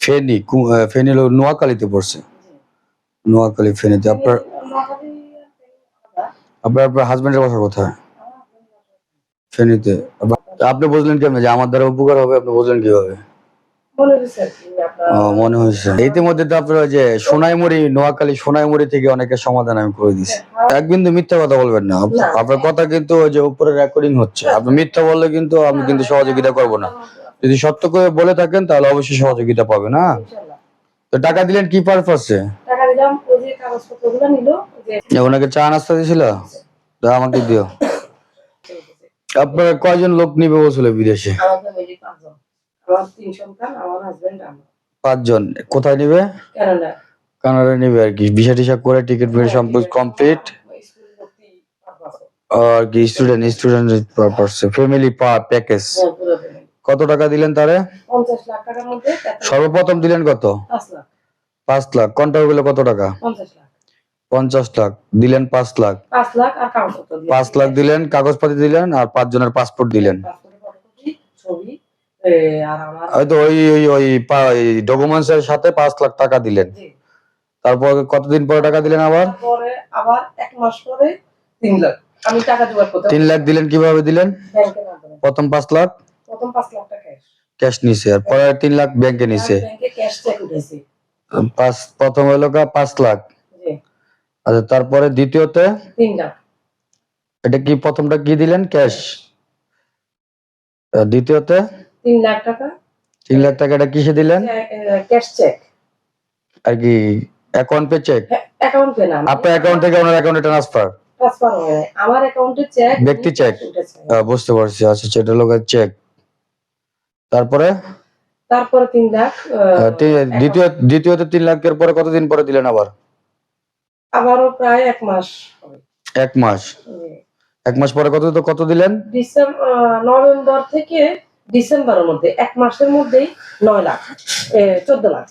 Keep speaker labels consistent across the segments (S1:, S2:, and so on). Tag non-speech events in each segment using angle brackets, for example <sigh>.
S1: ফেনী ফেনী হলো নোয়াখালীতে পড়ছে। নোয়াখালী ফেনীতে। আপনার আপনার আপনার হাজবেন্ডের বাসা কোথায়? ফেনীতে। আপনি বুঝলেন কেমন যে আমার দ্বারা উপকার হবে আপনি বুঝলেন কীভাবে?
S2: মনে হয়েছে
S1: ইতিমধ্যে তো আপনার যে সোনাইমুড়ি নোয়াখালী সোনাইমুড়ি থেকে অনেকের সমাধান আমি করে দিছি এক বিন্দু মিথ্যা কথা বলবেন না। আপনার কথা কিন্তু ওই যে উপরে রেকর্ডিং হচ্ছে। আপনি মিথ্যা বললে কিন্তু আমি কিন্তু সহযোগিতা করব না। যদি সত্য করে বলে থাকেন তাহলে অবশ্যই সহযোগিতা পাবে
S2: না
S1: তো টাকা দিলেন কি পারপাসে
S2: টাকা দিলাম ওই যে কাগজপত্রগুলো নিল যে
S1: ওনাকে চা নাস্তা দিছিল তা আমাকে দিও। আপনার কয়জন লোক নিবে বলছিল বিদেশে?
S2: পাঁচজন।
S1: কোথায় নিবে?
S2: কানাডা।
S1: নিবে আর কি। ভিসা টিসা করে টিকিট ফিকিট সম্পূর্ণ কমপ্লিট আর কি স্টুডেন্ট স্টুডেন্ট পারপাসে ফ্যামিলি প্যাকেজ
S2: হ্যাঁ।
S1: কত টাকা দিলেন তারে? সর্বপ্রথম দিলেন কত?
S2: পাঁচ লাখ।
S1: লাখ। গুলো কত টাকা?
S2: পঞ্চাশ লাখ।
S1: দিলেন পাঁচ লাখ।
S2: পাঁচ লাখ
S1: দিলেন। কাগজপাতি দিলেন আর পাঁচ জনের পাসপোর্ট দিলেন। হয়তো ওই ওই ওই ডকুমেন্টস এর সাথে পাঁচ লাখ টাকা দিলেন। তারপর কতদিন পরে টাকা দিলেন আবার?
S2: আবার এক মাস পরে তিন লাখ। আমি টাকা জোগাড় করতে
S1: তিন লাখ দিলেন কীভাবে দিলেন? প্রথম পাঁচ লাখ।
S2: প্রথম পাঁচ লাখ টাকা ক্যাশ
S1: নিছে আর পরে তিন লাখ ব্যাংকে নিছে।
S2: ব্যাংকে ক্যাশ চেক উঠেছে।
S1: পাঁচ প্রথম হলো গা পাঁচ লাখ।
S2: জি।
S1: আচ্ছা তারপরে দ্বিতীয়তে?
S2: তিন লাখ।
S1: এটা কি প্রথমটা কি দিলেন? ক্যাশ দ্বিতীয়তে?
S2: তিন লাখ টাকা।
S1: তিন লাখ টাকা এটা কিসে দিলেন?
S2: ক্যাশ চেক
S1: আর কি account pay cheque
S2: account pay না।
S1: আপনার অ্যাকাউন্ট থেকে ওনার অ্যাকাউন্টে ট্রান্সফার
S2: ট্রান্সফার হয়ে। আমার অ্যাকাউন্টে চেক
S1: ব্যক্তি।
S2: উঠেছে।
S1: বুঝতে পারছি। আচ্ছা সেটা হলো চেক তারপরে?
S2: তারপরে তিন লাখ
S1: দ্বিতীয় দ্বিতীয়তে তিন লাখের পরে কতদিন পরে দিলেন আবার?
S2: আবারও প্রায় এক মাস
S1: এক মাস। এক মাস পরে কত কত দিলেন?
S2: নভেম্বর থেকে ডিসেম্বরের মধ্যে এক মাসের মধ্যেই নয় লাখ চোদ্দ লাখ।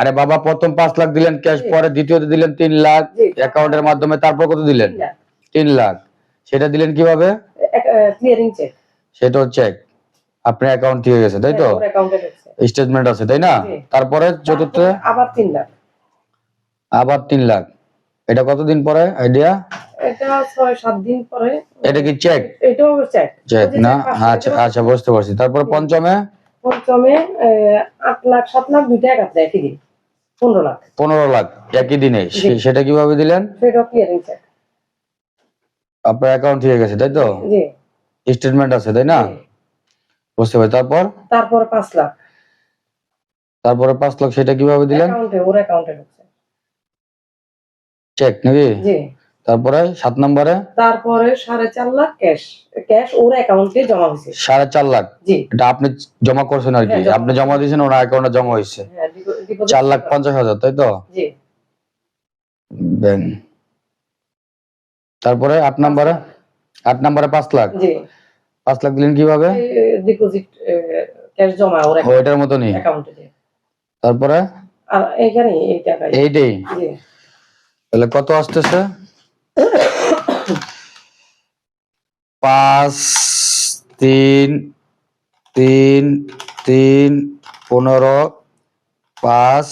S1: আরে বাবা প্রথম পাঁচ লাখ দিলেন ক্যাশ পরে দ্বিতীয়তে দিলেন তিন লাখ অ্যাকাউন্টের মাধ্যমে তারপর কত দিলেন?
S2: তিন লাখ।
S1: তিন লাখ। সেটা দিলেন কীভাবে?
S2: ক্লিয়ারিং চেক
S1: সেটাও চেক আপনার অ্যাকাউন্ট থেকে গেছে তাই তো? স্টেটমেন্ট আছে তাই না? তারপরে চতুর্থ?
S2: আবার তিন লাখ।
S1: আবার তিন লাখ। এটা কতদিন পরে? আইডিয়া
S2: এটা ছয় সাত দিন পরে।
S1: এটা কি চেক
S2: এটাও চেক
S1: চেক না? আচ্ছা আচ্ছা বুঝতে পারছি। তারপরে পঞ্চমে?
S2: পঞ্চমে আট লাখ সাত লাখ দুইটা একই দিন। পনেরো লাখ।
S1: পনেরো লাখ একই দিনে। সেটা কীভাবে দিলেন?
S2: সেটাও ক্লিয়ারিং চেক
S1: আপনার অ্যাকাউন্ট থেকে গেছে তাই তো?
S2: জি।
S1: স্টেটমেন্ট আছে তাই না। বুঝতে পারছি তারপর?
S2: তারপরে পাঁচ লাখ।
S1: তারপরে পাঁচ লাখ সেটা কীভাবে দিলেন?
S2: অ্যাকাউন্টে ওর অ্যাকাউন্টে ঢুকছে।
S1: চেক নাকি?
S2: জি।
S1: তারপরে সাত নম্বরে?
S2: তারপরে সাড়ে চার লাখ ক্যাশ ক্যাশ ওর অ্যাকাউন্টে জমা হয়েছে।
S1: সাড়ে চার লাখ?
S2: জি।
S1: এটা আপনি জমা করছেন আর কি?
S2: হ্যাঁ,
S1: আপনি জমা দিয়েছেন ওনার অ্যাকাউন্টে জমা হয়েছে।
S2: হ্যাঁ
S1: চার লাখ পঞ্চাশ হাজার তাই তো?
S2: জি।
S1: তারপরে আট নম্বরে? আট নম্বরে পাঁচ লাখ?
S2: জি।
S1: পাঁচ লাখ দিলেন কীভাবে?
S2: ডিপোজিট ক্যাশ জমা ওর
S1: ও এটার মতনই?
S2: অ্যাকাউন্টে জি
S1: তারপরে?
S2: আর এইখানে এই টাকায়।
S1: এইটাই?
S2: জি।
S1: তাহলে কত আসতেছে? পাঁচ তিন তিন তিন পনেরো পাঁচ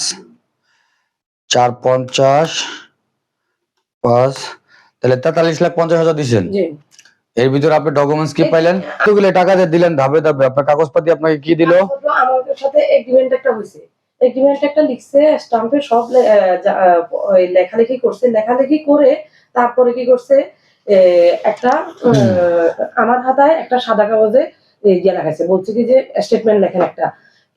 S1: চার পঞ্চাশ পাঁচ। তাহলে তেতাল্লিশ লাখ পঞ্চাশ হাজার দিচ্ছেন
S2: জি।
S1: এর ভিতরে আপনি ডকুমেন্টস কি পাইলেন। কতগুলো টাকা দিয়ে দিলেন ধাপে ধাপে আপনার কাগজপাতি আপনাকে কি দিল?
S2: আমাদের সাথে এগ্রিমেন্ট একটা হয়েছে। এগ্রিমেন্ট একটা লিখছে স্টাম্পে সব লেখালেখি করছে। লেখালেখি করে তারপরে কি করছে? একটা আমার হাতায় একটা সাদা কাগজে ইয়ে লেখাছে বলছে কি যে স্টেটমেন্ট লেখেন একটা।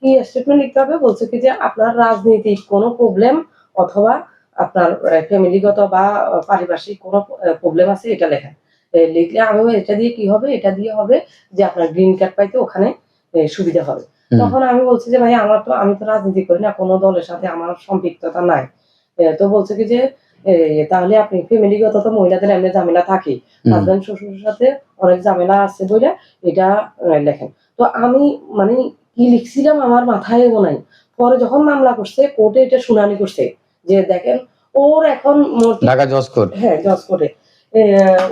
S2: কি স্টেটমেন্ট লিখতে হবে? বলছে কি যে আপনার রাজনৈতিক কোনো প্রবলেম অথবা আপনার ফ্যামিলিগত বা পারিপার্শ্বিক কোনো প্রবলেম আছে এটা লেখেন। লিখলে আমি এটা দিয়ে কি হবে এটা দিয়ে হবে যে আপনার গ্রিন কার্ড পাইতে ওখানে সুবিধা হবে। তখন আমি বলছি যে ভাই আমার তো আমি তো রাজনীতি করি না কোনো দলের সাথে আমার সম্পৃক্ততা নাই। তো বলছে কি যে তাহলে আপনি ফ্যামিলিগত তো মহিলাদের এমনি ঝামেলা থাকে
S1: হুম।
S2: হাজবেন্ড শ্বশুরের সাথে অনেক ঝামেলা আছে বলে এটা লেখেন। তো আমি মানে কি লিখছিলাম আমার মাথায় নাই। পরে যখন মামলা করছে কোর্টে এটা শুনানি করছে যে দেখেন ওর এখন
S1: ঢাকা জজ কোর্ট।
S2: হ্যাঁ জজ কোর্টে।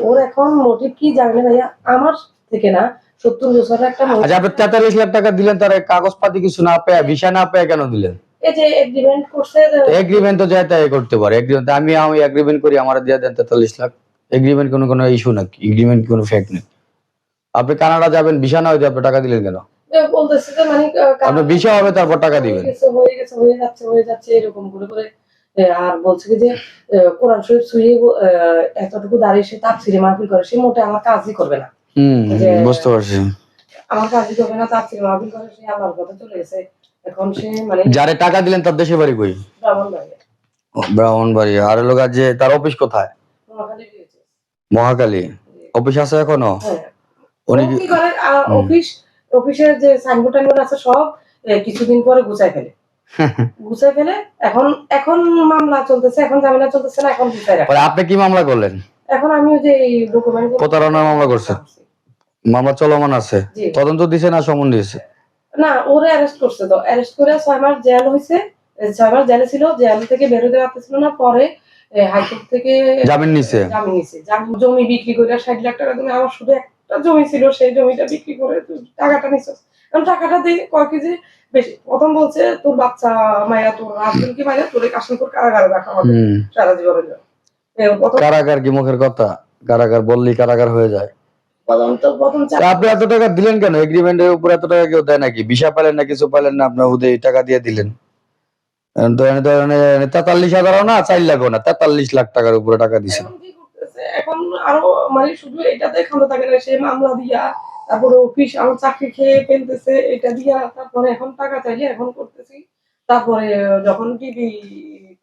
S2: ওর এখন মোটিভ কি জানে ভাইয়া। আমার থেকে না সত্তর বছরের একটা
S1: আচ্ছা আপনি তেতাল্লিশ লাখ টাকা দিলেন তার কাগজপাতি কিছু না পেয়ে ভিসা না পেয়ে কেন দিলেন?
S2: এই যে এগ্রিমেন্ট করছে
S1: এগ্রিমেন্ট তো যায় তাই করতে পারে। এগ্রিমেন্ট আমি আমি এগ্রিমেন্ট করি আমার দিয়ে দেন তেতাল্লিশ লাখ। এগ্রিমেন্ট কোনো কোনো ইস্যু নাকি এগ্রিমেন্ট কোনো ফ্যাক্ট নেই। আপনি কানাডা যাবেন ভিসা না হইতে আপনি টাকা দিলেন কেন?
S2: বলতেছে যে মানে
S1: আপনার ভিসা হবে তারপর টাকা দিবেন।
S2: হয়ে গেছে হয়ে যাচ্ছে হয়ে যাচ্ছে এরকম করে। আর বলছে কি যে কোরআন শরীফ ছুঁয়ে এতটুকু দাঁড়িয়ে সে তার ছিঁড়ে মাহফিল করে সে মোটে আমার কাজই করবে না।
S1: বুঝতে পারছি।
S2: আমার কাজই করবে না ছিঁড়ে মাহফিল করে সে আল্লাহর কথা চলে গেছে। এখন সে মানে
S1: যারে টাকা দিলেন তার দেশে বাড়ি কই? ব্রাহ্মণবাড়ি আর লোক যে তার অফিস কোথায়? মহাকালী অফিস আছে এখনও?
S2: হ্যাঁ।
S1: উনি কি
S2: কি করে অফিস অফিসের যে সাইনবোর্ড আছে সব কিছুদিন পরে গুছাই ফেলে। <laughs> গুছাই ফেলে এখন এখন মামলা চলতেছে এখন ঝামেলা চলতেছে না এখন গুছাই রাখে।
S1: আপনি কি মামলা করলেন?
S2: এখন আমি ওই যে ডকুমেন্ট
S1: প্রতারণার মামলা করছেন? মামলা চলমান আছে। তদন্ত দিছে না সমন দিয়েছে?
S2: না ওরে অ্যারেস্ট করছে তো। অ্যারেস্ট করে ছয় মাস জেল হয়েছে ছয় মাস জেলে ছিল জেল থেকে বেরোতে পারতেছিল না। পরে হাইকোর্ট থেকে
S1: জামিন নিছে?
S2: জামিন নিছে। জমি বিক্রি করে ষাট লাখ টাকা তুমি আমার শুধু জমি ছিল সেই জমিটা বিক্রি করে তুই টাকাটা নিছ কারণ টাকাটা দিয়ে কয় কেজি বেশি? প্রথম বলছে তোর বাচ্চা মায়া তোর কি মায়া? তোর কাশিমপুর কারাগারে রাখা হবে সারা জীবনের জন্য।
S1: কারাগার কি মুখের কথা? কারাগার বললেই কারাগার হয়ে যায়। আপনি এত টাকা দিলেন কেন? এগ্রিমেন্টের উপর এত টাকা কেউ দেয় নাকি? ভিসা পেলেন না কিছু পেলেন না? আপনার উদয় টাকা দিয়ে দিলেন। তেতাল্লিশ হাজারও না চার লাখও না তেতাল্লিশ লাখ টাকার উপরে টাকা দিছেন
S2: এখন আরও মানে শুধু এটাতে ক্ষমতা থাকে না সে মামলা দিয়া তারপরে অফিস আমার চাকরি খেয়ে ফেলতেছে এটা দিয়া তারপরে এখন টাকা চাইলে এখন করতেছি। তারপরে যখন টিভি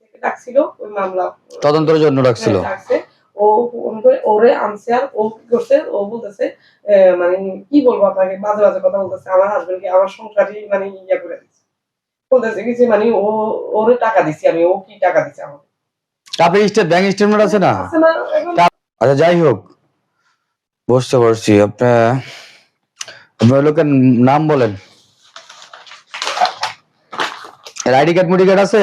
S2: থেকে ডাকছিল ওই মামলা
S1: তদন্তের জন্য
S2: হ্যাঁ, ও ফোন করে ওরে আনছে আর ও কি করছে ও বলতেছে মানে কি বলব আপনাকে বাজে বাজে কথা বলতেছে আমার হাজবেন্ডকে আমার সংসারই মানে ইয়া করে দিচ্ছে। বলতেছে কিছু মানে ও ওরে টাকা দিছি আমি ও কি টাকা দিছে আমাকে?
S1: আপনি স্টেট ব্যাংক স্টেটমেন্ট আছে না? আচ্ছা যাই হোক। বুঝতে পারছি। আপনার আপনার লোকের নাম বলেন। আইডি কার্ড মুডি কার্ড আছে?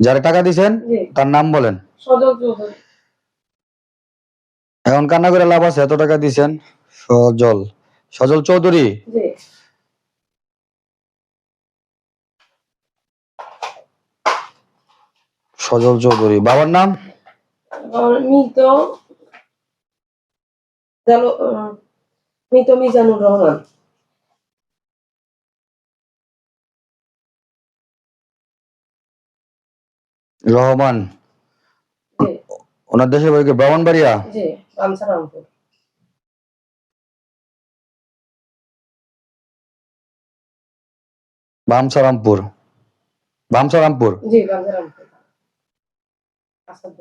S1: যারা টাকা দিছেন তার নাম বলেন। এখন কান্না করে লাভ আছে এত টাকা দিছেন? সজল। সজল চৌধুরী? সজল চৌধুরী। বাবার নাম?
S2: মৃত মৃত মিজানুর রহমান।
S1: রহমান ওনার দেশের বাড়ি ব্রাহ্মণবাড়িয়া?
S2: জি বামসারামপুর
S1: বামসারামপুর বামসারামপুর
S2: জি বামসারামপুর আসাদ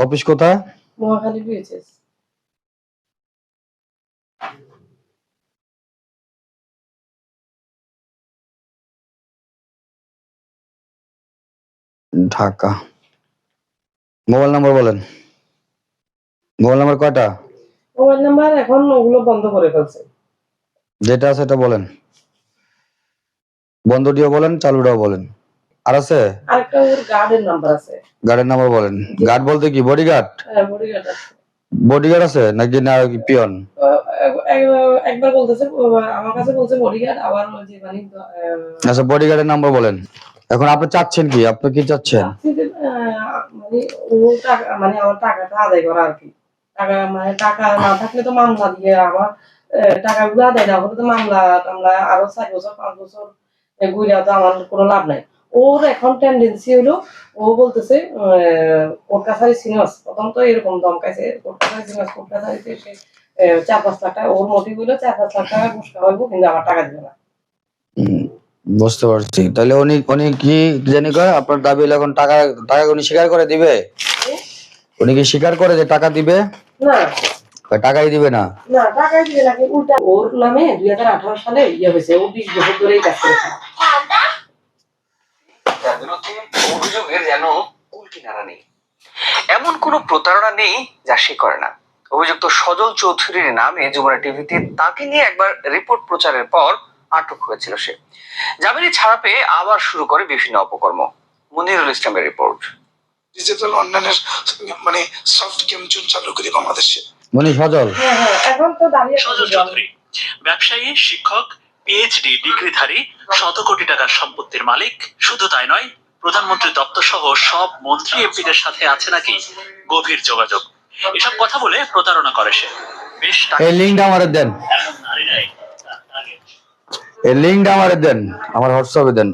S1: অফিস কোথায়?
S2: Mohakhali BHS
S1: Dhaka. Mobile number বলেন। মোবাইল নাম্বার কয়টা?
S2: মোবাইল নাম্বার এখন ওগুলো বন্ধ করে ফেলছে।
S1: যেটা সেটা বলেন। বন্ধটিও বলেন চালুটাও বলেন। আর আছে?
S2: আরেকটা ওর গার্ডের নাম্বার আছে।
S1: গার্ডের নাম্বার বলেন। গার্ড বলতে কি? বডিগার্ড
S2: হ্যাঁ বডিগার্ড আছে।
S1: বডিগার্ড আছে? নাকি না পিয়ন
S2: একবার বলতেছে আমার কাছে বলছে বডিগার্ড আবার যে মানে
S1: আচ্ছা বডিগার্ডের নাম্বার বলেন। এখন আপনি চাচ্ছেন কি? আপনি কি চাচ্ছেন?
S2: মানে ও টাকা মানে আমার টাকাটা আদায় করা আর কি। টাকা মানে টাকা না থাকলে তো মামলা দিয়ে আমার টাকাগুলো আদায় না হলে তো মামলা টামলা আরও চার বছর পাঁচ বছর ঘুরে তো আমার কোনো লাভ নাই। ওর এখন টেন্ডেন্সি হলো ও বলতেছে কোর্ট কাছারি সিনিয়স প্রথম তো এরকম দমকাইছে সিনিয়স কোর্ট কাছারিতে সে চার পাঁচ লাখ টাকা ওর মোটিভ হলো চার পাঁচ লাখ টাকা ঘুষ খাওয়াইবো কিন্তু আমার টাকা দিবে না।
S1: বুঝতে পারছি। তাহলে উনি উনি কি জানি কয় আপনার দাবি হলো এখন টাকা টাকা উনি স্বীকার করে দিবে? উনি কি স্বীকার করে যে টাকা দিবে?
S2: না।
S1: টাকাই দিবে না?
S2: না টাকাই দিবে নাকি উল্টা ওর নামে দুই হাজার আঠারো সালে ইয়ে হয়েছে ও বিশ বছর ধরেই কাজ করেছে।
S3: কিনারা নেই। এমন কোনো প্রতারণা নেই যা সে করে না। অভিযুক্ত সজল চৌধুরীর নামে যমুনা টিভিতে তাকে নিয়ে একবার রিপোর্ট প্রচারের পর আটক হয়েছিল সে। জামিনে ছাড়া পেয়ে আবার শুরু করে বিভিন্ন অপকর্ম। মুনিরুল ইসলামের রিপোর্ট।
S4: ডিজিটাল অনলাইনের মানে সফট গেম জোন চালু করি বাংলাদেশে।
S1: উনি সজল।
S2: হ্যাঁ হ্যাঁ এখন তো দাঁড়িয়ে
S5: সজল চৌধুরী ব্যবসায়ী শিক্ষক পিএইচডি ডিগ্রিধারী শত কোটি টাকার সম্পত্তির মালিক। শুধু তাই নয় প্রধানমন্ত্রী দপ্তর সহ সব মন্ত্রী এমপিদের সাথে আছে নাকি গভীর যোগাযোগ? এসব কথা বলে প্রতারণা করে সে। বেশ
S1: এই লিঙ্কটা আমারে দেন। এই লিঙ্কটা আমারে দেন। আমার হোয়াটসঅ্যাপে দেন।